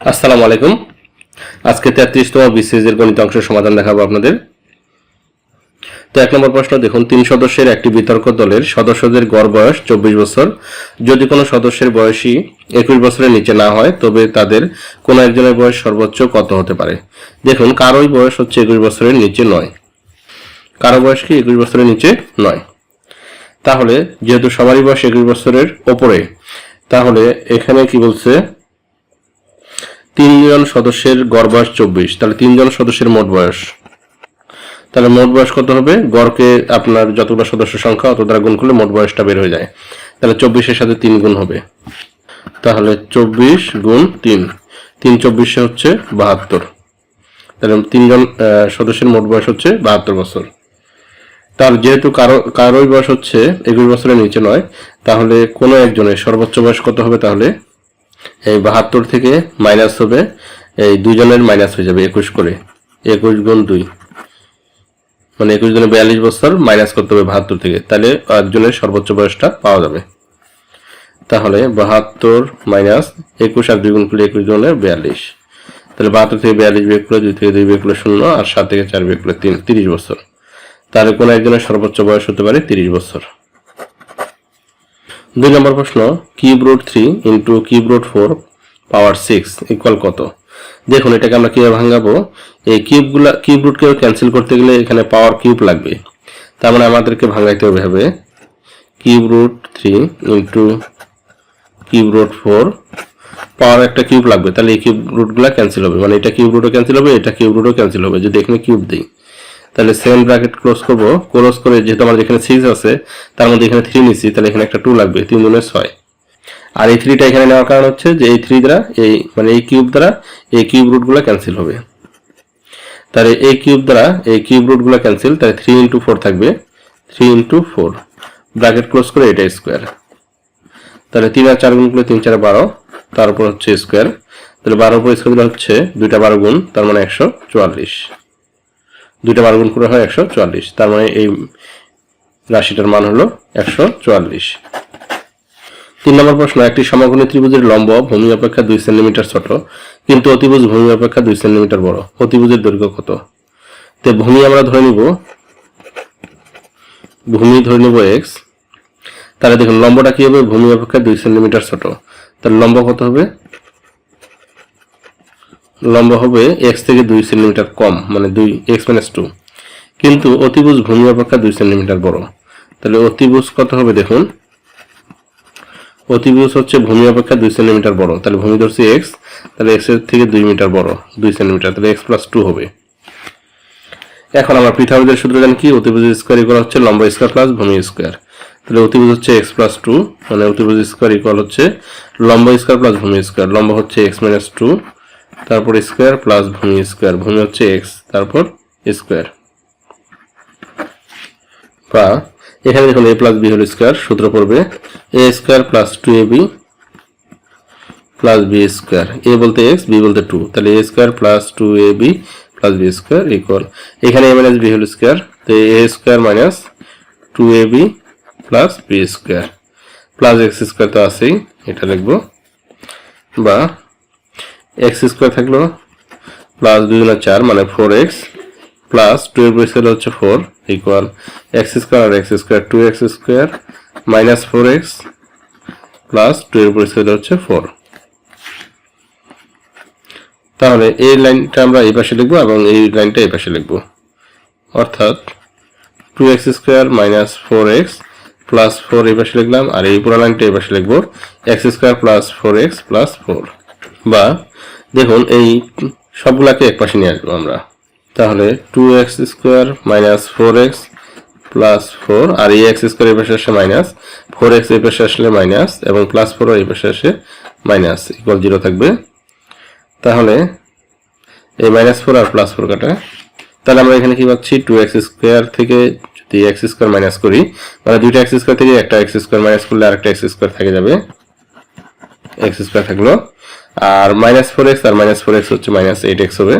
আসসালামু আলাইকুম। আজকে তেত্রিশতম বিসিএসের গণিত অংশের সমাধান দেখাবো আপনাদের। তো এক নম্বর প্রশ্ন, দেখুন, তিন সদস্যের একটি বিতর্ক দলের সদস্যদের গড় বয়স চব্বিশ বছর। যদি কোনো সদস্যের বয়সই একুশ বছরের নিচে না হয়, তবে তাদের কোনো একজনের বয়স সর্বোচ্চ কত হতে পারে? দেখুন, কারোই বয়স হচ্ছে একুশ বছরের নিচে নয়। কারও বয়স কি একুশ বছরের নিচে নয়? তাহলে, যেহেতু সবারই বয়স একুশ বছরের ওপরে, তাহলে এখানে কি বলছে? তিনজন সদস্যের গড় বয়স চব্বিশ। তাহলে তিনজন সদস্যের মোট বয়স। তাহলে মোট বয়স কত হবে? গড়কে আপনার যতগুলো সদস্য সংখ্যা অত দ্বারা গুণ করলে মোট বয়সটা বের হয়ে যায়। তাহলে চব্বিশের সাথে তিন গুণ হবে। তাহলে চব্বিশ গুণ তিন। তিন চব্বিশে হচ্ছে বাহাত্তর। তাহলে তিনজন সদস্যের মোট বয়স হচ্ছে বাহাত্তর বছর। তার যেহেতু কারও, কারোই বয়স হচ্ছে একুশ বছরের নিচে নয়, তাহলে কোনো একজনের সর্বোচ্চ বয়স কত হবে তাহলে? এই বাহাত্তর থেকে মাইনাস হবে, এই দুজনের মাইনাস হয়ে যাবে একুশ করে। একুশ গুণ দুই। মানে একুশ জনে বিয়াল্লিশ বছর, মাইনাস করতে হবে বাহাত্তর থেকে। তাহলে একজনের সর্বোচ্চ বয়সটা পাওয়া যাবে। তাহলে বাহাত্তর মাইনাস একুশ আর দুই গুণ করলে একুশ জনের বিয়াল্লিশ। তাহলে বাহাত্তর থেকে বিয়াল্লিশ বিয়োগ করলে দুই থেকে দুই বিয়োগ করলে শূন্য আর সাত থেকে চার বিয়োগ করলে তিন, তিরিশ বছর। তাহলে কোনো একজনের সর্বোচ্চ বয়স হতে পারে তিরিশ বছর। দুই নম্বর প্রশ্ন cube root three into cube root four power six equal কত? দেখুন, এটাকে আমরা কীভাবে ভাঙাবো? এই কিউবগুলা কিউব ক্যান্সেল করতে গেলে এখানে পাওয়ার কিউব লাগবে। তার মানে আমাদেরকে ভাঙাইতে হবে হবে cube root three into cube root four power একটা কিউব লাগবে। তাহলে এই কিউব রুটগুলা ক্যান্সেল হবে। মানে এটা কিউব রুটও ক্যান্সেল হবে, এটা কিউব রুটও ক্যান্সেল হবে। যদি এখানে কিউব দিই। তাহলে সেভেন ব্র্যাকেট ক্লোজ করব। ক্লোজ করে যেহেতু আমাদের এখানে সিক্স আছে, তার মধ্যে এখানে থ্রি নিচ্ছি, তাহলে এখানে একটা টু লাগবে, তিন দুনে ছয়। আর এই থ্রিটা এখানে নেওয়ার কারণ হচ্ছে যে এই থ্রি দ্বারা, এই মানে এই কিউব দ্বারা এই কিউব রুটগুলো ক্যান্সেল হবে। তাহলে এই কিউব দ্বারা এই কিউব রুটগুলো ক্যান্সেল তাহলে থ্রি ইন্টু ফোর থাকবে। Three into four bracket close করে এটা স্কোয়ার তাহলে তিন আর চার গুণ করলে তিন চার বারো, তার উপর হচ্ছে স্কোয়ার তাহলে বারো উপর স্কোয়ার হচ্ছে দুইটা বারো গুণ, তার মানে একশো চুয়াল্লিশ। দুইটা বারো গুণ করে হয় একশো চুয়াল্লিশ। তার মানে এই রাশিটার মান হলো একশো চুয়াল্লিশ। তিন নম্বর প্রশ্ন, একটি সমকোণী ত্রিভুজের লম্ব ভূমি অপেক্ষা দুই সেন্টিমিটার ছোট, কিন্তু অতিভুজ ভূমি অপেক্ষা দুই সেন্টিমিটার বড়। অতিভুজের দৈর্ঘ্য কত? তো ভূমি আমরা ধরে নিব, ভূমি ধরে নিব এক্স তাহলে দেখুন, লম্বটা কি হবে? ভূমি অপেক্ষা দুই সেন্টিমিটার ছোট। তাহলে লম্ব কত হবে? লম্ব হবে এক্স থেকে দুই সেন্টিমিটার কম মানে দুই এক্স মাইনাস টু কিন্তু অতিভুজ ভূমি অপেক্ষা দুই সেন্টিমিটার বড়। তাহলে অতিভুজ কত হবে দেখুন? অতিভুজ হচ্ছে ভূমি অপেক্ষা দুই সেন্টিমিটার বড়। তাহলে ভূমি ধরছি এক্স তাহলে এক্সের থেকে দুই মিটার বড়, দুই সেন্টিমিটার। তাহলে এক্স প্লাস টু হবে। এখন আমরা পিথাগোরাসের সূত্র জানি কি? অতিভুজ স্কোয়ার ইকুয়াল হচ্ছে লম্ব স্কোয়ার প্লাস ভূমি স্কোয়ার তাহলে অতিভুজ হচ্ছে এক্স প্লাস টু মানে অতিভুজ স্কোয়ার ইকুয়াল হচ্ছে লম্ব স্কোয়ার প্লাস ভূমি স্কোয়ার লম্ব হচ্ছে এক্স মাইনাস টু তারপর স্কোয়ার প্লাস ভূমি স্কোয়ার, ভূমি হচ্ছে এক্স তারপর স্কোয়ার। বা এখানে দেখুন A plus B whole square, সূত্র পড়বে A square plus two A B plus B square. A বলতে এক্স বি বলতে টু তাহলে A square plus two A B plus B square equal এখানে A minus B whole square, তো A square minus two A B plus B square. Plus x square তো আছেই, এটা লিখব। বা এক্স স্কোয়ার থাকল প্লাস দুই গুণা চার মানে ফোর এক্স, প্লাস টু এর পরিষ্কার হচ্ছে ফোর ইকুয়াল এক্স স্কোয়ার আর x square two x square minus four x, plus two এর পরিষ্কার হচ্ছে ফোর তাহলে এই লাইনটা আমরা এই পাশে লিখব এবং এই লাইনটা এই পাশে লিখব। অর্থাৎ two x square minus four x plus four এই পাশে লিখলাম, আর এই পুরো লাইনটা এই পাশে লিখব, x square plus four x plus four বা দেখুন, এই সবগুলাকে এক পাশে নিয়ে আসব আমরা। তাহলে two x square minus four x plus four আর এই এক্স স্কোয়ার এই পাশে আসে মাইনাস ফোর এক্স এই পাশে আসলে মাইনাস এবং প্লাস ফোর এই পাশে আসে মাইনাস ইকুয়াল জিরো থাকবে। তাহলে এই মাইনাস ফোর আর প্লাস ফোর কাটা। তাহলে আমরা এখানে কি পাচ্ছি? টু এক্স স্কোয়ার থেকে যদি এক্স স্কোয়ার মাইনাস করি মানে দুইটা এক্স স্কোয়ার থেকে একটা এক্স স্কোয়ার মাইনাস করলে আরেকটা এক্স স্কোয়ার থেকে যাবে। এক্স স্কোয়ার থাকল। আর মাইনাস ফোর এক্স আর মাইনাস ফোর এক্স হচ্ছে মাইনাস এইট এক্স হবে।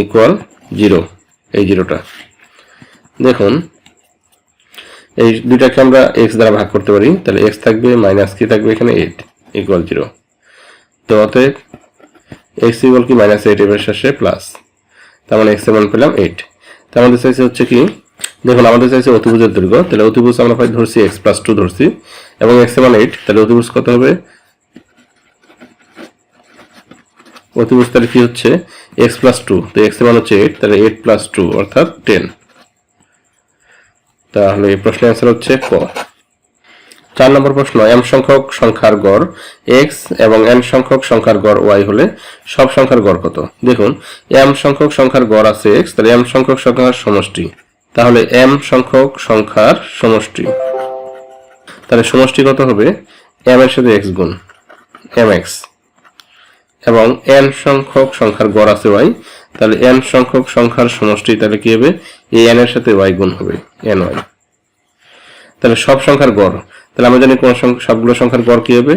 ইকুয়াল জিরো এই জিরোটা দেখুন, এই দুইটাকে আমরা এক্স দ্বারা ভাগ করতে পারি। তাহলে এক্স থাকবে মাইনাস কি থাকবে এখানে? এইট ইকুয়াল জিরো তো অতএব এক্স ইকুয়াল কি? মাইনাস এইট এর শেষে প্লাস তার মানে এক্স মান পেলাম এইট তার আমাদের চাইছে হচ্ছে কি? দেখুন, আমাদের চাইছে অতিভুজের দৈর্ঘ্য। তাহলে অতিভুজ আমরা পাই ধরছি এক্স প্লাস টু ধরছি। এবং এক্স মান এইট তাহলে অতিভুজ কত হবে? তাহলে কি হচ্ছে? এক্স প্লাস টু তো এক্স মান হচ্ছে এইট তাহলে এইট প্লাস টু অর্থাৎ টেন তাহলে এই প্রশ্নের অ্যান্সার হচ্ছে ক। চার নম্বর প্রশ্ন এম সংখ্যক সংখ্যার গড় এক্স এবং এন সংখ্যক সংখ্যার গড় ওয়াই হলে সব সংখ্যার গড় কত? দেখুন এম সংখ্যক সংখ্যার গড় আছে এক্স তাহলে এম সংখ্যক সংখ্যার সমষ্টি। তাহলে এম সংখ্যক সংখ্যার সমষ্টি। তাহলে সমষ্টি কত হবে? এম এর সাথে এক্স গুণ এম এক্স এবং এন সংখ্যক সংখ্যার গড় আছে ওয়াই তাহলে এন সংখ্যক সংখ্যার সমষ্টি তাহলে কি হবে? এই এন এর সাথে ওয়াই গুণ হবে এন ওয়াই তাহলে সব সংখ্যার গড়, তাহলে আমরা জানি কোন সবগুলো সংখ্যার গড় কি হবে?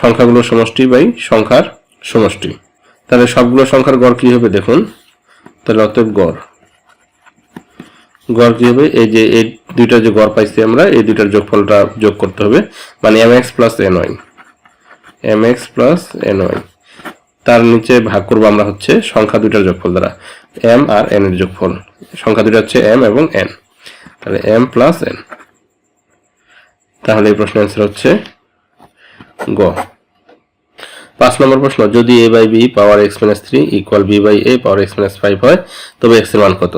সংখ্যাগুলো সমষ্টি বাই সংখ্যার সমষ্টি। তাহলে সবগুলো সংখ্যার গড় কি হবে দেখুন, তাহলে অতএব গড়। গড় কি হবে? এই যে, এই দুইটা যে গড় পাইছি আমরা, এই দুইটার যোগফলটা যোগ করতে হবে মানে m x plus n y m x plus n y তার নিচে ভাগ করব আমরা হচ্ছে সংখ্যা দুইটার যোগফল দ্বারা। এম আর এন এর যোগফল। সংখ্যা দুইটা হচ্ছে এম এবং এন তাহলে এম প্লাস এন তাহলে এই প্রশ্নের অ্যান্সার হচ্ছে গ। পাঁচ নম্বর প্রশ্ন, যদি a by b power x minus three equal b by a power x minus five হয়, তবে এক্সের মান কত?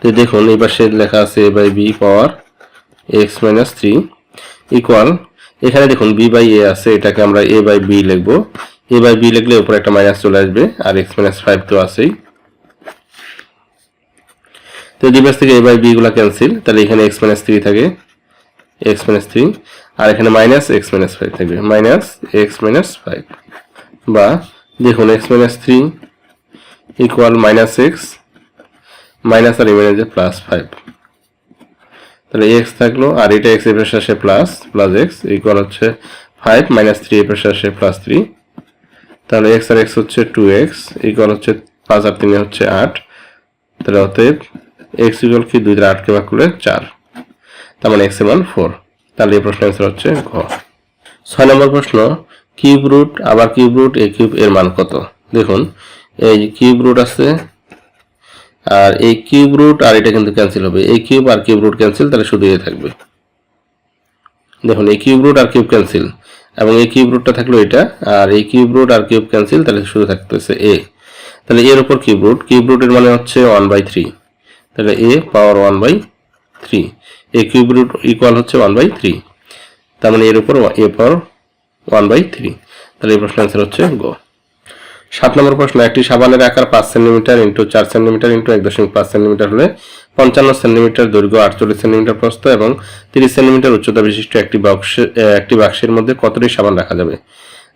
তো দেখুন, এই পাশে লেখা আছে a by b power x minus three equal এখানে দেখুন বি বাই এ আছে, এটাকে আমরা এ বাই বি লিখব। এ বাই বি লিখলে উপরে একটা মাইনাস চলে আসবে, আর এক্স মাইনাস ফাইভ তো আছেই। তো পাশ থেকে এ বাই বি গুলা ক্যান্সেল তাহলে এখানে এক্স মাইনাস থ্রি থাকে এক্স মাইনাস থ্রি আর এখানে মাইনাস এক্স মাইনাস ফাইভ থাকবে মাইনাস এক্স মাইনাস ফাইভ বা দেখুন x minus three equal minus x minus আর ইমেন প্লাস ফাইভ তাহলে এক্স থাকল, আর এটা এক্সের পাশে প্লাস প্লাস এক্স ইকুয়াল হচ্ছে ফাইভ মাইনাস থ্রি এর পাশে প্লাস থ্রি তাহলে এক্স আর এক্স হচ্ছে টু এক্স ইকুয়াল হচ্ছে পাঁচ আর তিনে হচ্ছে আট। তাহলে অতএব এক্স ইকুয়াল কি? দুই আটকে ভাগ করলে চার। তার মানে এক্স মান ফোর তাহলে এই প্রশ্নের অ্যান্সার হচ্ছে ঘ। ছয় নম্বর প্রশ্ন কিউব রুট আবার কিউব রুট এ কিউব এর মান কত? দেখুন, এই কিউব রুট আছে, আর এই কিউব রুট আর এটা কিন্তু ক্যান্সেল হবে। এই কিউব আর কিউব রুট ক্যান্সেল তাহলে শুধু এ থাকবে। দেখুন, এই কিউব রুট আর কিউব ক্যান্সেল এবং এই কিউব রুটটা থাকল এটা, আর এই কিউব রুট আর কিউব ক্যান্সেল, তাহলে শুধু থাকতেছে এ তাহলে এর উপর কিউব রুট, কিউব রুটের মানে হচ্ছে ওয়ান বাই থ্রি তাহলে a power one by three a cube root equal হচ্ছে ওয়ান বাই থ্রি তার মানে এর উপর a power one by three তাহলে এই প্রশ্নের অ্যান্সার হচ্ছে গো সাত নম্বর প্রশ্ন, একটি সাবানের আকার পাঁচ সেন্টিমিটার ইন্টু চার সেন্টিমিটার ইন্টু এক দশমিক পাঁচ সেন্টিমিটার হলে পঞ্চান্ন সেন্টিমিটার দৈর্ঘ্য, আটচল্লিশ সেন্টিমিটার প্রস্থ এবং তিরিশ সেন্টিমিটার উচ্চতা বিশিষ্ট একটি বাক্সে একটি বাক্সের মধ্যে কতটি সাবান রাখা যাবে?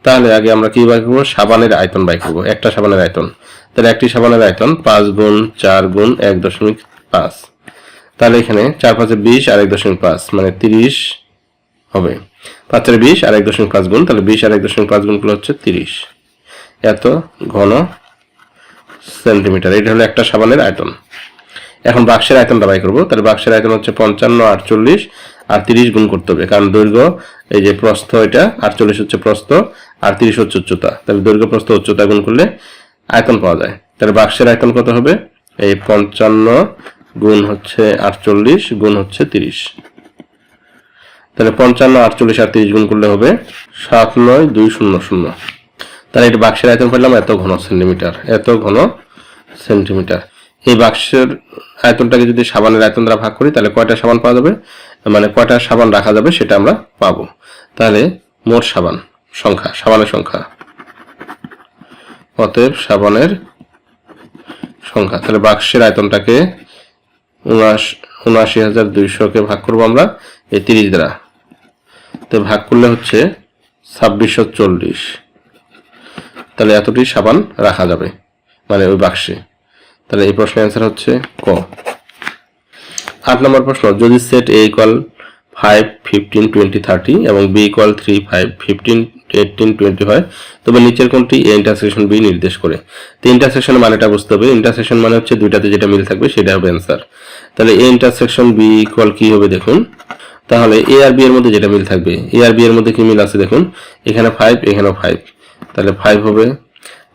তাহলে আগে আমরা কি বাই করব? সাবানের আয়তন বাই করব। একটা সাবানের আয়তন। তাহলে একটি সাবানের আয়তন পাঁচ গুণ চার গুণ এক দশমিক পাঁচ। তাহলে এখানে চার পাঁচে বিশ আর এক দশমিক পাঁচ মানে তিরিশ হবে। পাঁচ চারে বিশ আর এক দশমিক পাঁচ গুণ, তাহলে বিশ আর এক দশমিক পাঁচ গুণগুলো হচ্ছে তিরিশ। এত ঘন সেন্টিমিটার। এটা হলো একটা সাবানের আয়তন। এখন বাক্সের আয়তনটা বাই করব। তাহলে বাক্সের আয়তন হচ্ছে পঞ্চান্ন, আটচল্লিশ, আর তিরিশ গুণ করতে হবে। কারণ দৈর্ঘ্য, এই যে প্রস্থ এটা, আটচল্লিশ হচ্ছে প্রস্থ, আর তিরিশ হচ্ছে উচ্চতা। তাহলে দৈর্ঘ্য, প্রস্থ, উচ্চতা গুণ করলে আয়তন পাওয়া যায়। তাহলে বাক্সের আয়তন কত হবে? এই পঞ্চান্ন গুণ হচ্ছে আটচল্লিশ, গুণ হচ্ছে তিরিশ। তাহলে পঞ্চান্ন, আটচল্লিশ, আর তিরিশ গুণ করলে হবে সাত নয়, দুই শূন্য শূন্য। তাহলে এটা বাক্সের আয়তন পেলাম এত ঘন সেন্টিমিটার এত ঘন সেন্টিমিটার এই বাক্সের আয়তনটাকে যদি সাবানের আয়তন দ্বারা ভাগ করি, তাহলে কয়টা সাবান পাওয়া যাবে? মানে কয়টা সাবান রাখা যাবে সেটা আমরা পাবো। তাহলে মোট সাবান সংখ্যা, সাবানের সংখ্যা। অতএব সাবানের সংখ্যা, তাহলে বাক্সের আয়তনটাকে উনআশি হাজার দুইশোকে ভাগ করব আমরা, এই তিরিশ দ্বারা। তো ভাগ করলে হচ্ছে ছাব্বিশশো চল্লিশ। তাহলে এতটি সাবান রাখা যাবে মানে ওই বাক্সে। তাহলে এই প্রশ্নের অ্যান্সার হচ্ছে ক। আট নম্বর প্রশ্ন, যদি set A equal five fifteen twenty thirty এবং B equal three five fifteen eighteen twenty হয়, তবে নিচের কোনটি? এ ইন্টারসেকশন বি নির্দেশ করে। তো ইন্টারসেকশনের মানেটা বুঝতে হবে। ইন্টারসেকশন মানে হচ্ছে দুইটাতে যেটা মিল থাকবে সেটা হবে অ্যান্সার তাহলে এ ইন্টারসেকশন বি ইকুয়াল কি হবে দেখুন? তাহলে এ আর বি এর মধ্যে যেটা মিল থাকবে এ আর বি এর মধ্যে কি মিল আছে দেখুন? এখানে ফাইভ এখানেও ফাইভ তাহলে ফাইভ হবে,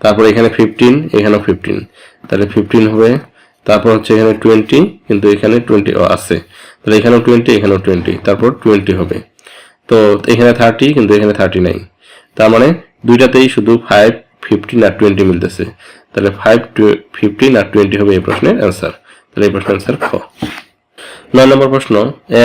তারপর এখানে ফিফটিন এখানেও ফিফটিন তাহলে ফিফটিন হবে। তারপর হচ্ছে এখানে টোয়েন্টি কিন্তু এখানে টোয়েন্টি আছে। তাহলে এখানেও টোয়েন্টি এখানেও টোয়েন্টি তারপর টোয়েন্টি হবে। তো এখানে থার্টি কিন্তু এখানে থার্টি নাই। তার মানে দুইটাতেই শুধু ফাইভ ফিফটিন আর টোয়েন্টি মিলতেছে। তাহলে ফাইভ ফিফটিন আর টোয়েন্টি হবে এই প্রশ্নের অ্যান্সার তাহলে এই প্রশ্নের অ্যান্সার খ। নয় নম্বর প্রশ্ন,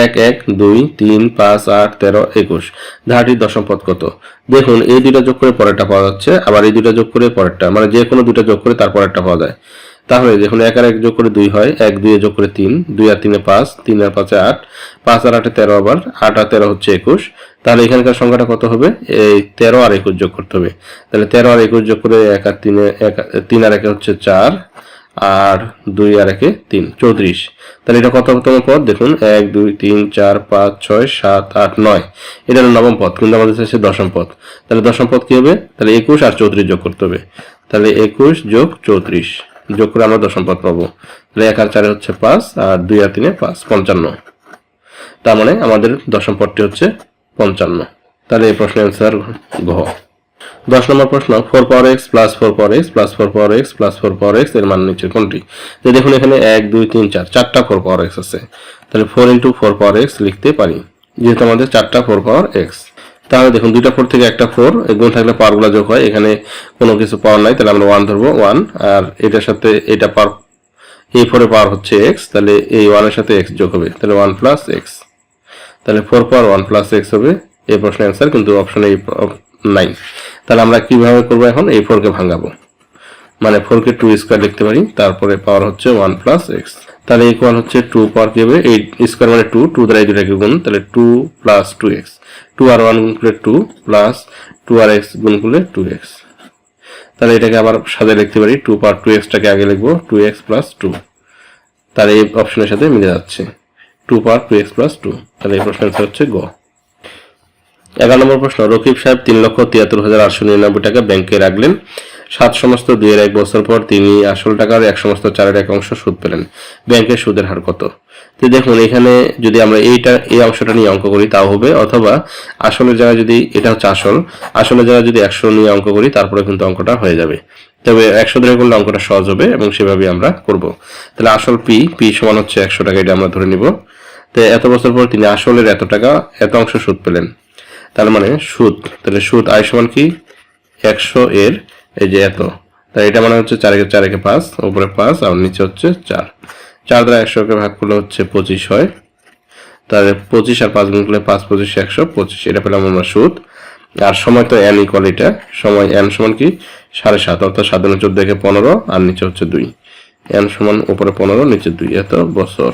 এক এক, দুই, তিন, পাঁচ, আট, তেরো, একুশ। ধারাটির দশম পদ কত? দেখুন, এই দুইটা যোগ করে পরেরটা পাওয়া যাচ্ছে, আবার এই দুইটা যোগ করে পরেরটা মানে যে কোনো দুইটা যোগ করে তার পরেরটা পাওয়া যায়। তাহলে দেখুন, এক আর এক যোগ করে দুই হয়, এক, দুই যোগ করে তিন, দুই আর তিনে পাঁচ, তিন আর পাঁচে আট, পাঁচ আর আটে তেরো আবার, আট আর তেরো হচ্ছে একুশ। তাহলে এখানকার সংখ্যাটা কত হবে? এই তেরো আর একুশ যোগ করতে হবে। তাহলে তেরো আর একুশ যোগ করে এক আর তিনে, এক, তিন আর একে হচ্ছে চার আর দুই আর একে তিন, চৌত্রিশ। তাহলে এটা কততম পদ? দেখুন, এক, দুই, তিন, চার, পাঁচ, ছয়, সাত, আট, নয়। এটা হলো নবম পদ, কিন্তু আমাদের চাইছে দশম পদ। তাহলে দশম পদ কি হবে? তাহলে একুশ আর চৌত্রিশ যোগ করতে হবে। তাহলে একুশ যোগ চৌত্রিশ। যোগ করে আমরা দশম পদ পাবো। তাহলে এক আর চারে হচ্ছে পাঁচ, আর দুই আর তিনে পাঁচ, পঞ্চান্ন। তার মানে আমাদের দশম পদটি হচ্ছে পঞ্চান্ন। তাহলে এই প্রশ্নের অ্যান্সার ঘ। দশ নম্বর প্রশ্ন four power x plus four power x plus four power x plus four power এক্সের মান নিচে কোনটি? তো দেখুন এখানে এক, দুই, তিন, চার, চারটা ফোর পাওয়ার এক্স আছে। তাহলে four into four power x লিখতে পারি, যেহেতু আমাদের চারটা ফোর পাওয়ার এক্স তাহলে দেখুন, দুইটা ফোর থেকে একটা ফোর গুণ থাকলে পাওয়ারগুলো যোগ হয়। এখানে কোনো কিছু পাওয়ার নাই, তাহলে আমরা ওয়ান ধরবো ওয়ান আর এটার সাথে, এটা পাওয়ার এই ফোরে পাওয়ার হচ্ছে এক্স তাহলে এই ওয়ানের সাথে এক্স যোগ হবে। তাহলে ওয়ান প্লাস এক্স তাহলে four power one plus x হবে। এই প্রশ্নের অ্যান্সার কিন্তু অপশন এই নাই। তাহলে আমরা কীভাবে করব এখন? এই ফোরকে ভাঙাবো। মানে ফোরকে টু স্কোয়ার লিখতে পারি। তারপরে পাওয়ার হচ্ছে ওয়ান প্লাস এক্স তাহলে ইকুয়াল হচ্ছে টু পাওয়ার কি হবে? এই স্কোয়ার মানে টু টু দ্বারা দুটাকে গুণ, তাহলে two plus two x two আর ওয়ান গুণ করলে টু প্লাস টু আর এক্স গুণ করলে টু এক্স তাহলে এটাকে আবার সাথে লিখতে পারি। টু পাওয়ার টু এক্সটাকে আগে লিখব টু এক্স প্লাস টু তাহলে এই অপশনের সাথে মিলে যাচ্ছে। Two power two x plus two তাহলে এই প্রশ্নের হচ্ছে গ। এগারো নম্বর প্রশ্ন, রকিব সাহেব তিন লক্ষ তিয়াত্তর হাজার আটশো নিরানব্বই টাকা ব্যাংকে রাখলেন। সাত সমস্ত দুইয়ের এক বছর পর তিনি আসল টাকার এক সমস্ত চারের এক অংশ সুদ পেলেন। ব্যাংকের সুদের হার কত? তো দেখুন, এখানে যদি আমরা এইটা, এই অংশটা নিয়ে অঙ্ক করি, তাও হবে। অথবা আসলের জায়গায় যদি এটা হচ্ছে আসল, আসলের জায়গায় যদি একশো নিয়ে অঙ্ক করি, তারপরে কিন্তু অঙ্কটা হয়ে যাবে। তবে একশো ধরে করলে অঙ্কটা সহজ হবে এবং সেভাবে আমরা করব। তাহলে আসল পি পি সমান হচ্ছে একশো টাকা, এটা আমরা ধরে নিব। তো এত বছর পর তিনি আসলের এত টাকা, এত অংশ সুদ পেলেন। তার মানে সুদ। তাহলে সুদ আয় সমান কি? একশো এর, এই যে এত। তাই এটা মানে হচ্ছে চার চার একে পাঁচ, উপরে পাঁচ, আর নিচে হচ্ছে চার। চার দ্বারা একশোকে ভাগ করলে হচ্ছে পঁচিশ হয়। তাহলে পঁচিশ আর পাঁচ গুণ করলে পাঁচ পঁচিশ, একশো পঁচিশ। এটা পেলাম আমরা সুদ। আর সময় তো এন ইকুয়াল এটা। সময় এন সমান কি? সাড়ে সাত, অর্থাৎ সাত দিনের চোদ্দ একে পনেরো, আর নিচে হচ্ছে দুই। এন সমান উপরে পনেরো, নিচে দুই। এত বছর।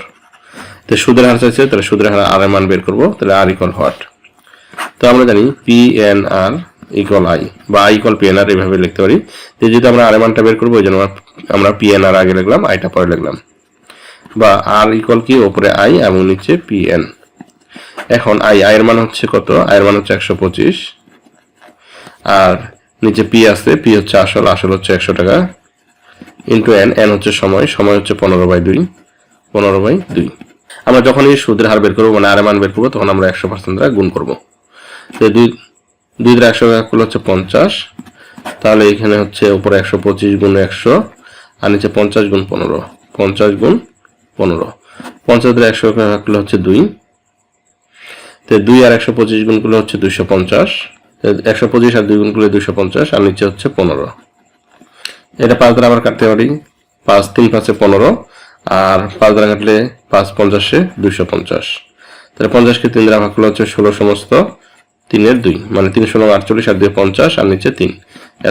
তো সুদের হার চাইছে, তাহলে সুদের হার আর মান বের করব। তাহলে আর ইকুয়াল হোয়াট তো আমরা জানি P N R equal I বা I equal P N R এইভাবে লিখতে পারি। তো যদি আমরা আর এর মানটা বের করব, ওই জন্য আমরা পি এন আর আগে লিখলাম আইটা পরে লিখলাম। বা আর ইকুয়াল কি? ওপরে আই এবং নিচে পি এন এখন আই আয়ের মান হচ্ছে কত? আয়ের মান হচ্ছে একশো পঁচিশ। আর নিচে পি আছে পি হচ্ছে আসল আসল হচ্ছে একশো টাকা। ইন্টু এন এন হচ্ছে সময় সময় হচ্ছে পনেরো বাই দুই, পনেরো বাই দুই। আমরা যখন এই সুদের হার বের করব মানে আর মান বের করব, তখন আমরা একশো পার্সেন্ট দ্বারা গুণ করব। দুই দুই একশো ভাগ হচ্ছে পঞ্চাশ। তাহলে এখানে হচ্ছে উপরে একশো পঁচিশ গুণ একশো, আর নিচে পঞ্চাশ গুণ পনেরো, পঞ্চাশ গুণ পনেরো। পঞ্চাশ দ্বারা একশো ভাগ হচ্ছে দুই। তো দুই আর একশো পঁচিশ গুণ করলে হচ্ছে দুইশো পঞ্চাশ। একশো পঁচিশ আর দুই গুণ করলে দুইশো পঞ্চাশ, আর নিচে হচ্ছে পনেরো। এটা পাঁচ দ্বারা আবার কাটতে পারি। পাঁচ, তিন, পাঁচে পনেরো, আর পাঁচ দ্বারা কাটলে পাঁচ পঞ্চাশে দুইশো পঞ্চাশ। তাহলে পঞ্চাশকে তিন দ্বারা ভাগ করলে হচ্ছে ষোলো সমস্ত। তিনের দুই মানে তিন ষোলো আটচল্লিশ আর দুই পঞ্চাশ আর নিচে তিন।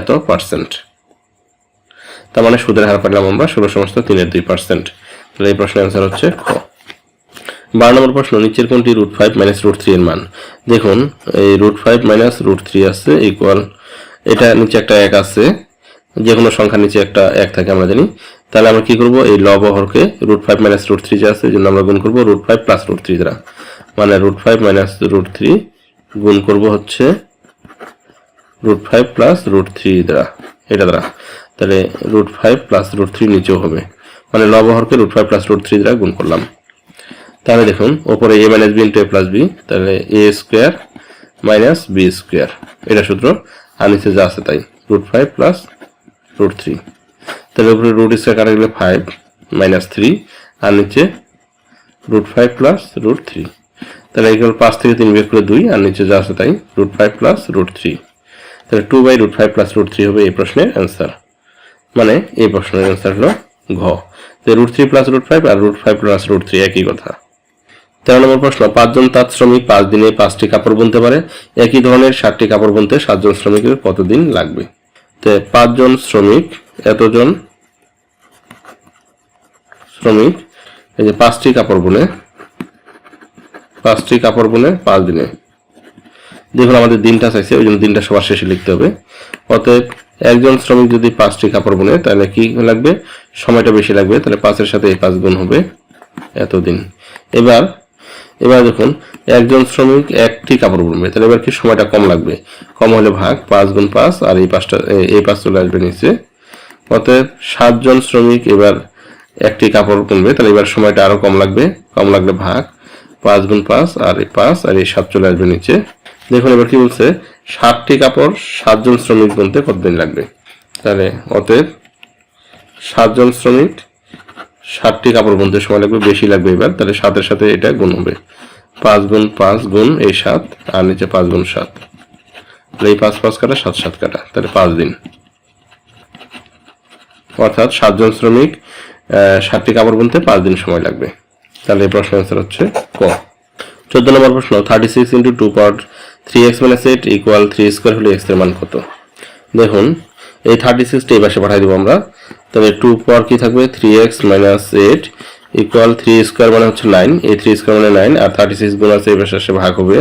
এত পার্সেন্ট তার মানে সুদের হার পাইলাম আমরা ষোলো সমস্ত তিনের দুই পার্সেন্ট তাহলে এই প্রশ্নের অ্যান্সার হচ্ছে খ বারো নম্বর প্রশ্ন, নিচের কোনটি root five minus root three এর মান? দেখুন, এই root five minus root three আছে ইকুয়াল এটা নিচে একটা এক আছে যে কোনো সংখ্যার নিচে একটা এক থাকে, আমরা জানি। তাহলে আমরা কি করব? এই লব হরকে root five minus root three যে আছে, এই জন্য আমরা গুণ করব root five plus root three দ্বারা। মানে root five minus root three গুণ করব হচ্ছে root five plus root three দ্বারা। এটা দ্বারা। তাহলে root five plus root three নিচেও হবে। মানে লব হরকে root five plus root three দ্বারা গুণ করলাম। তাহলে দেখুন, ওপরে a minus b into a plus b তাহলে a square minus b square এটা সূত্র। আর নিচে যা আছে তাই root five plus root three তাহলে উপরে রুট স্কোয়ার কাটা গেলে ফাইভ মাইনাস থ্রি আর নিচে root five plus root three তাহলে এগুলো পাঁচ থেকে তিন বিয়োগ করে দুই, আর নিচে যা আছে তাই root five plus root three তাহলে two by root five plus root three হবে এই প্রশ্নের অ্যান্সার মানে এই প্রশ্নের অ্যান্সার হলো ঘ। Root three plus root five আর root five plus root three একই কথা। তেরো নম্বর প্রশ্ন, পাঁচজন তাঁত শ্রমিক পাঁচ দিনে পাঁচটি কাপড় বুনতে পারে? একই ধরনের ষাটটি কাপড় বুনতে সাতজন শ্রমিকের কতদিন লাগবে? তো পাঁচজন শ্রমিক, এতজন শ্রমিক, এই যে পাঁচটি কাপড় বুনে পাঁচটি কাপড় বুনে পাঁচ দিনে। দেখুন আমাদের দিনটা চাইছে, ওই জন্য দিনটা সবার শেষে লিখতে হবে। অতএব একজন শ্রমিক যদি পাঁচটি কাপড় বুনে, তাহলে কি লাগবে? সময়টা বেশি লাগবে, তাহলে পাঁচের সাথে এই পাঁচ গুণ হবে এতদিন। এবার এবার দেখুন, একজন শ্রমিক একটি কাপড় বুনবে, তাহলে এবার কি সময়টা কম লাগবে? কম হলে ভাগ, পাঁচ গুণ পাঁচ, আর এই পাঁচটা এই পাঁচ চলে আসবে নিচে। অতএব সাতজন শ্রমিক এবার একটি কাপড় বুনবে, তাহলে এবার সময়টা আরও কম লাগবে, কম লাগলে ভাগ পাঁচ গুণ পাঁচ, আর এই পাঁচ, আর এই সাত চলে আসবে নিচে। দেখুন এবার কি বলছে? ষাটটি কাপড় সাতজন শ্রমিক বুনতে কতদিন লাগবে? তাহলে অতএব সাতজন শ্রমিক ষাটটি কাপড় বুনতে সময় লাগবে, বেশি লাগবে এবার। তাহলে সাতের সাথে এটা গুণ হবে। পাঁচ গুণ পাঁচ গুণ এই সাত, আর নিচে পাঁচ গুণ সাত। তাহলে এই পাঁচ পাঁচ কাটা, সাত সাত কাটা। তাহলে পাঁচ দিন। অর্থাৎ সাতজন শ্রমিক ষাটটি কাপড় বুনতে পাঁচ দিন সময় লাগবে। তাহলে এই অ্যান্সার হচ্ছে ক। চোদ্দ নম্বর প্রশ্ন thirty six into two power three x minus eight equal three square হলে এক্সের মান কত? দেখুন, এই থার্টি সিক্সটা এই পাশে পাঠাই দেবো আমরা। তবে টু পাওয়ার কি থাকবে? Three x minus eight equal three square মানে হচ্ছে নাইন এই থ্রি স্কোয়ার মানে নাইন আর থার্টি সিক্স গুণ আছে এই পাশে আসে ভাগ হবে।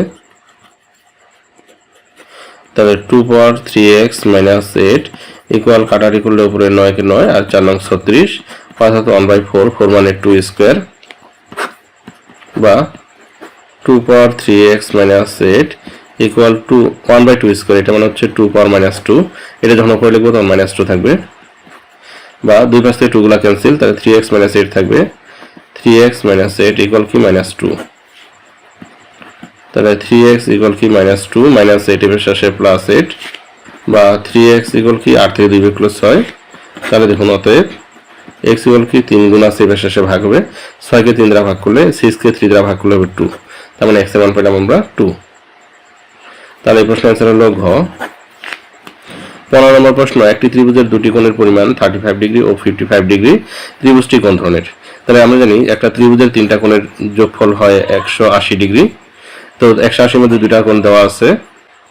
তবে two power three x minus eight equal কাটারি করলে উপরে নয়কে নয়, আর চার নং ছত্রিশ অর্থাৎ ওয়ান বাই ফোর ফোর মানে টু স্কোয়ার বা two power three x minus eight equal two one by two square এটা মানে হচ্ছে টু পাওয়ার মাইনাস টু এটা যখন করে লিখব তখন মাইনাস টু থাকবে। বা দুই পাশ থেকে টুগুলা ক্যান্সেল তাহলে থ্রি এক্স মাইনাস এইট থাকবে। Three x minus eight equal কি মাইনাস টু তাহলে থ্রি এক্স ইকুয়াল কি মাইনাস টু মাইনাস এইট এর শেষে প্লাস এইট বা থ্রি এক্স ইকুয়াল কি আট থেকে দুই বিয়োগ ছয়, তাহলে দেখুন অতএব এক্স ইকুয়াল কি তিন গুণ এবার শেষে ভাগ হবে। ছয়কে তিন দ্বারা ভাগ করলে সিক্সকে থ্রি দ্বারা ভাগ করলে হবে টু তার মানে এক্স মান পেলাম আমরা টু তাহলে এই প্রশ্ন অ্যান্সার হলো ঘ। পনেরো নম্বর প্রশ্ন, একটি ত্রিভুজের দুটি কোণের পরিমাণ থার্টি ফাইভ ডিগ্রি ও ফিফটি ফাইভ ডিগ্রি ত্রিভুজটি কোন ধরনের? তাহলে আমরা জানি একটা ত্রিভুজের তিনটা কোণের যোগফল হয় একশো আশি ডিগ্রি তো একশো আশির মধ্যে দুইটা কোণ দেওয়া আছে।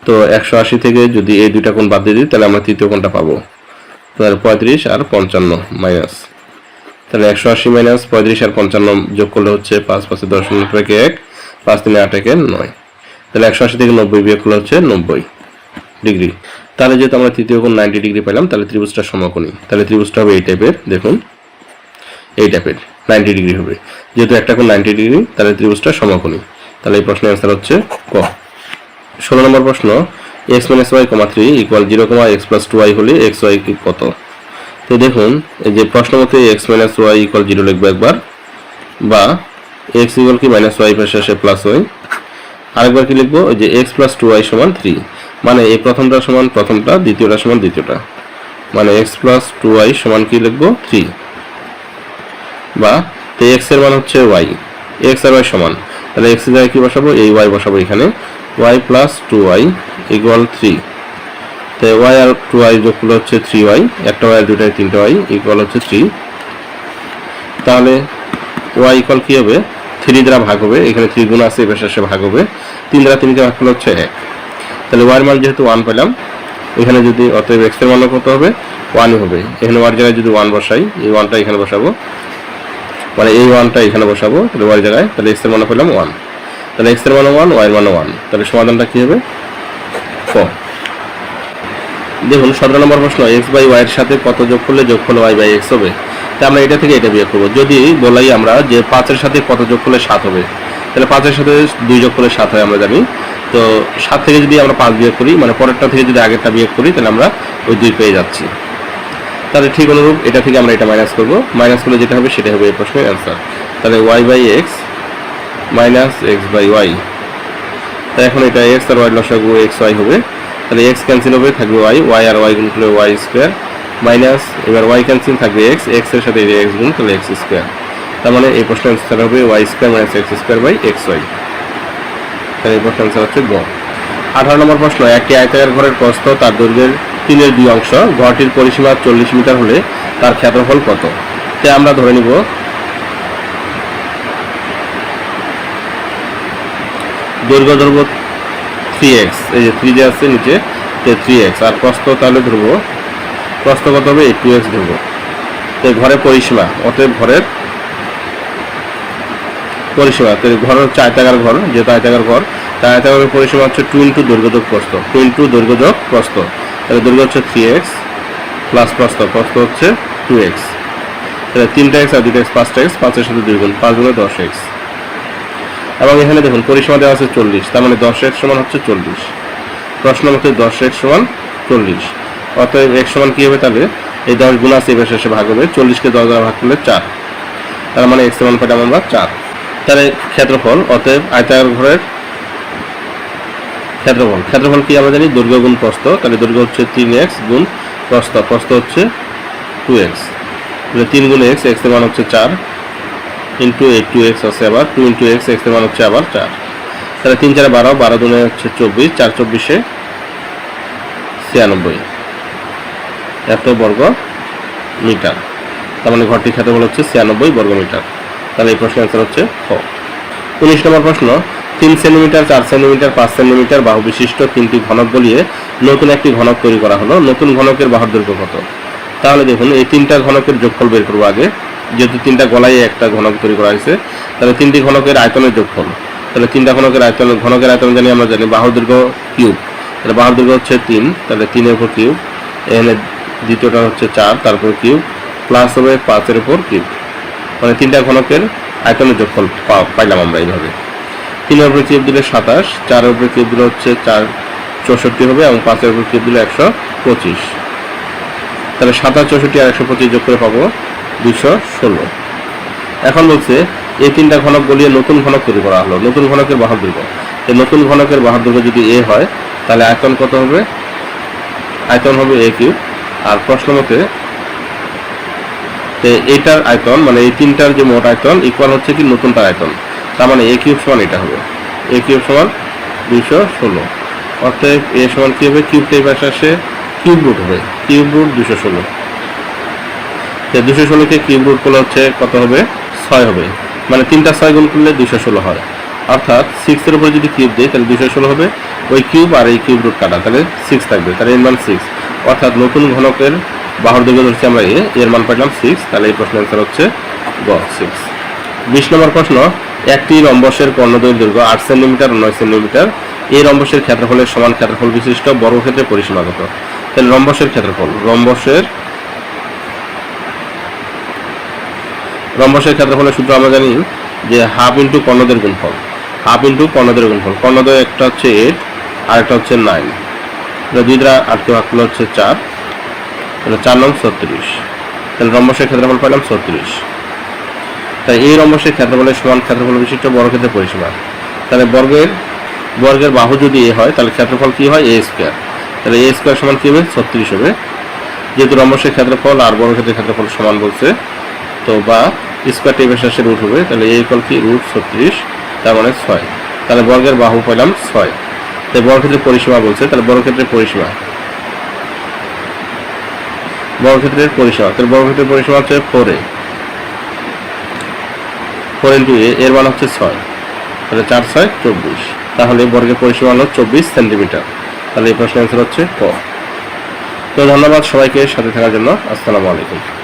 তো একশো আশি থেকে যদি এই দুইটা কোণ বাদ দিয়ে দিই, তাহলে আমরা তৃতীয় কোণটা পাবো। তাহলে পঁয়ত্রিশ আর পঞ্চান্ন মাইনাস। তাহলে একশো আশি মাইনাস পঁয়ত্রিশ আর পঞ্চান্ন যোগ করলে হচ্ছে পাঁচ পাঁচে দশ মিনিট থেকে এক, পাঁচ তিনে আট একে নয়। তাহলে একশো আশি থেকে নব্বই বিয়োগ করলে হচ্ছে নব্বই ডিগ্রি। তাহলে যেহেতু আমরা তৃতীয় কোণ নাইনটি ডিগ্রি পেলাম তাহলে ত্রিভুজটা সমকোণী। তাহলে ত্রিভুজটা হবে এই টাইপের দেখুন, এই টাইপের নাইনটি ডিগ্রি হবে। যেহেতু একটা কোণ নাইনটি ডিগ্রি, তাহলে ত্রিভুজটা সমকোণী। তাহলে এই প্রশ্নের অ্যান্সার হচ্ছে ক। ষোলো নম্বর প্রশ্ন x minus y comma three equal zero comma x plus two y হলে এক্স ওয়াই কত? তো দেখুন যে প্রশ্ন মতে x minus y equal zero লিখব একবার, বা এক্স ইকুয়াল কি মাইনাস ওয়াই শেষে প্লাস ওয়াই আরেকবার কি লিখব যে এক্স প্লাস টু ওয়াই সমান থ্রি মানে এই প্রথমটা সমান প্রথমটা, দ্বিতীয়টা সমান দ্বিতীয়টা মানে এক্স প্লাস টু ওয়াই সমান কি লিখব থ্রি বা তো এক্সের মান হচ্ছে ওয়াই এক্স আর ওয়াই সমান, তাহলে এক্সের জায়গায় কি বসাবো, এই ওয়াই বসাবো এখানে y plus two y equal three তো ওয়াই আর টু ওয়াই যোগ করলে হচ্ছে থ্রি ওয়াই একটা ওয়াই দুটাই তিনটা ওয়াই ইকুয়াল হচ্ছে থ্রি তাহলে ওয়াই ইকুয়াল কি হবে? থ্রি দ্বারা ভাগ হবে, এখানে থ্রি গুণ আছে, এবার শেষে ভাগ হবে। তিন দ্বারা তিনকে ভাগ করলে হচ্ছে এক। তাহলে ওয়ার মান যেহেতু ওয়ান পেলাম, এখানে যদি অতএব এক্সের মানও কত হবে? ওয়ানই হবে। এখানে ওয়ার জায়গায় যদি ওয়ান বসাই, এই ওয়ানটা এখানে বসাবো। মানে এই ওয়ানটা এখানে বসাবো, তাহলে ওয়ার জায়গায়, তাহলে এক্সের মান পেলাম ওয়ান তাহলে এক্সের মান ওয়ান ওয়াই মান ওয়ান তাহলে সমাধানটা কি হবে? দেখুন, সতেরো নম্বর প্রশ্ন এক্স বাই ওয়াই এর সাথে কত যোগ করলে যোগ করলে ওয়াই বাই এক্স হবে? তা আমরা এটা থেকে এটা বিয়োগ করব। যদি বলাই আমরা যে পাঁচের সাথে কত যোগ করলে সাত হবে? তাহলে পাঁচের সাথে দুই যোগ করলে সাত হয়, আমরা জানি। তো সাত থেকে যদি আমরা পাঁচ বিয়োগ করি মানে পরেরটা থেকে যদি আগেরটা বিয়োগ করি, তাহলে আমরা ওই দুই পেয়ে যাচ্ছি। তাহলে ঠিক অনুরূপ, এটা থেকে আমরা এটা মাইনাস করব। মাইনাস করলে যেটা হবে সেটা হবে এই প্রশ্নের অ্যান্সার তাহলে y by x minus x by y তাই এখন এটা এক্স আর ওয়াই লসাগু এক্স ওয়াই হবে। তাহলে এক্স ক্যান্সেল হবে, থাকবে ওয়াই ওয়াই আর ওয়াই গুণ করলে ওয়াই স্কোয়ার মাইনাস এবার ওয়াই ক্যান্সেল থাকবে এক্স এক্সের সাথে এক্স গুণ তাহলে এক্স স্কোয়ার তার মানে এই প্রশ্নের অ্যান্সার হবে y square minus x square by x y তাহলে এই প্রশ্নের অ্যান্সার হচ্ছে গ। আঠারো নম্বর প্রশ্ন, একটি আয়তাকার ঘরের প্রস্থ তার দৈর্ঘ্যের তিনের দুই অংশ, ঘরটির পরিসীমা চল্লিশ মিটার হলে তার ক্ষেত্রফল কত? তে আমরা ধরে নিব, দৈর্ঘ্য ধরবো থ্রি এক্স এই যে থ্রি যে আছে নিচে থ্রি এক্স আর প্রস্থ তাহলে ধরবো, প্রস্থ কত হবে? টু এক্স ধরবো। তো ঘরের পরিসীমা অতএব ঘরের পরিসীমা তো ঘর হচ্ছে আয়তাকার ঘর, যেহেতু আয়তাকার ঘর তাই আয়তাকারের পরিসীমা হচ্ছে টু ইন্টু দৈর্ঘ্যযোগ প্রস্থ টু ইন্টু দৈর্ঘ্যযোগ প্রস্থ। তাহলে দৈর্ঘ্য হচ্ছে থ্রি এক্স প্লাস প্রস্থ প্রস্থ হচ্ছে টু এক্স তাহলে তিনটা এক্স আর দুটো পাঁচটা এক্স পাঁচের সাথে দুই গুণে দশ এক্স এবং এখানে দেখুন, পরিসীমা দেওয়া আছে চল্লিশ, তার মানে দশ এক সমান হচ্ছে চল্লিশ। প্রশ্ন মতে দশ এক সমান চল্লিশ। অতএব এক সমান কী হবে তাহলে? এই দশ গুণ আছে, এবার শেষে ভাগ হবে। চল্লিশকে দশ দ্বারা ভাগ করলে চার। তার মানে এক্স সমান পেলাম আমরা চার। তাহলে ক্ষেত্রফল, অতএব আয়তাকার ঘরের ক্ষেত্রফল। ক্ষেত্রফল কি আমরা জানি? দৈর্ঘ্য গুণ প্রস্থ। তাহলে দৈর্ঘ্য হচ্ছে তিন এক্স গুণ প্রস্থ। প্রস্থ হচ্ছে টু এক্স। তিন গুণ এক্স এক্স মান হচ্ছে চার। ইন্টু এইট টু এক্স আছে আবার, টু ইন্টু এক্স এক্স মান হচ্ছে আবার চার। তাহলে তিন চারে বারো বারো দুনে হচ্ছে চব্বিশ, চার চব্বিশে ছিয়ানব্বই। এত বর্গ মিটার। তার মানে ঘরটির ক্ষেত্রফল হচ্ছে ছিয়ানব্বই বর্গ মিটার। তাহলে এই প্রশ্নের অ্যান্সার হচ্ছে খ উনিশ নম্বর প্রশ্ন, তিন সেন্টিমিটার, চার সেন্টিমিটার, পাঁচ সেন্টিমিটার বাহু বিশিষ্ট তিনটি ঘনক বলিয়ে নতুন একটি ঘনক তৈরি করা হলো। নতুন ঘনকের বাহুর দৈর্ঘ্য কত? তাহলে দেখুন, এই তিনটা ঘনকের যোগফল বের করব আগে। যেহেতু তিনটা গলায় একটা ঘনক তৈরি করা হয়েছে, তাহলে তিনটি ঘনকের আয়তনের যোগফল। তাহলে তিনটা ঘনকের আয়তন ঘনকের আয়তন জানি আমরা জানি বাহুর দৈর্ঘ্য কিউব। তাহলে বাহুর দৈর্ঘ্য হচ্ছে তিন, তাহলে তিনের উপর কিউব, এখানে দ্বিতীয়টা হচ্ছে চার, তারপর কিউব প্লাস হবে পাঁচের উপর কিউব। মানে তিনটা ঘনকের আয়তনের যোগফল পাইলাম আমরা এইভাবে। তিনের উপরে কিউব দিলে সাতাশ, চারের উপরে কিউব দিলে হচ্ছে চার, চৌষট্টি হবে, এবং পাঁচের উপরে কিউব দিলে একশো পঁচিশ। তাহলে সাতাশ, চৌষট্টি আর একশো পঁচিশ যোগ করে পাবো দুশো ষোলো। এখন বলছে, এই তিনটা ঘনক বলিয়ে নতুন ঘনক তৈরি করা হলো। নতুন ঘনকের বাহার দৈর্ঘ্য এই নতুন ঘনকের বাহার দৈর্ঘ্য যদি এ হয়, তাহলে আয়তন কত হবে? আয়তন হবে এ কিউব। আর প্রশ্ন মতে এটার আয়তন মানে এই তিনটার যে মোট আয়তন ইকুয়াল হচ্ছে কি নতুনটার আয়তন। তার মানে এ কিউব সমান এটা হবে। এ কিউব সমান দুইশো ষোলো। অতএব এ সমান কি হবে? কিউবটা এই পাশে আসে কিউব রুট হবে। কিউব রুট দুশো ষোলো। তো দুশো ষোলোকে কিউব রুট করলে হচ্ছে, কত হবে? ছয় হবে। মানে তিনটা ছয় গুণ করলে দুশো ষোলো হয়। অর্থাৎ সিক্সের উপরে যদি কিউব দিই, তাহলে দুশো ষোলো হবে। ওই কিউব আর এই কিউব রুট কাটা, তাহলে সিক্স থাকবে। তাহলে এর মান সিক্স অর্থাৎ নতুন ঘনকের বাহুর দৈর্ঘ্য ধরছি আমরা এ, এর মান পাইলাম সিক্স তাহলে এই প্রশ্নের অ্যান্সার হচ্ছে গ সিক্স বিশ নম্বর প্রশ্ন, একটি রম্বসের কর্ণদৈর্ঘ্য দৈর্ঘ্য আট সেন্টিমিটার নয় সেন্টিমিটার। এই রম্বসের ক্ষেত্রফলের সমান ক্ষেত্রফল বিশিষ্ট বর্গক্ষেত্রে পরিসীমাগত। তাহলে রম্বসের ক্ষেত্রফল, রম্বসের রম্বসের ক্ষেত্রফলের সূত্র আমরা জানি যে হাফ ইন্টু কর্ণদের গুণফল। হাফ ইন্টু কর্ণদের গুণফল। কর্ণদয় একটা হচ্ছে এইট আর একটা হচ্ছে নাইন তাহলে দুই দ্বারা আটকে ভাগ করলে হচ্ছে চার। তাহলে চার নং ছত্রিশ। তাহলে রম্বসের ক্ষেত্রফল পেলাম ছত্রিশ। তাই এই রম্বসের ক্ষেত্রফলের সমান ক্ষেত্রফল বিশিষ্ট বর্গক্ষেত্রের পরিসীমা। তাহলে বর্গের বর্গের বাহু যদি এ হয়, তাহলে ক্ষেত্রফল কি হয়? এ স্কোয়ার তাহলে এ স্কোয়ার সমান কি হবে? ছত্রিশ হবে। যেহেতু রম্বসের ক্ষেত্রফল আর বর্গক্ষেত্রের ক্ষেত্রফল সমান বলছে তো বা স্কোয়ার টেবিল শেষে রুট হবে, তাহলে এ ইকুয়াল কি? রুট ছত্রিশ, তার মানে ছয়। তাহলে বর্গের বাহু পেলাম ছয়। তাই বর্গক্ষেত্রের পরিসীমা বলছে, তাহলে বর্গক্ষেত্রের পরিসীমা। বর্গক্ষেত্রের পরিসীমা, তাহলে বর্গক্ষেত্রের পরিসীমা হচ্ছে ফোর ফোর ইন্টু এ এর মান হচ্ছে ছয়। তাহলে চার, ছয়, চব্বিশ। তাহলে বর্গের পরিসীমা হলো চব্বিশ সেন্টিমিটার। তাহলে এই প্রশ্নের অ্যান্সার হচ্ছে ক। তো ধন্যবাদ সবাইকে সাথে থাকার জন্য। আসসালামু আলাইকুম।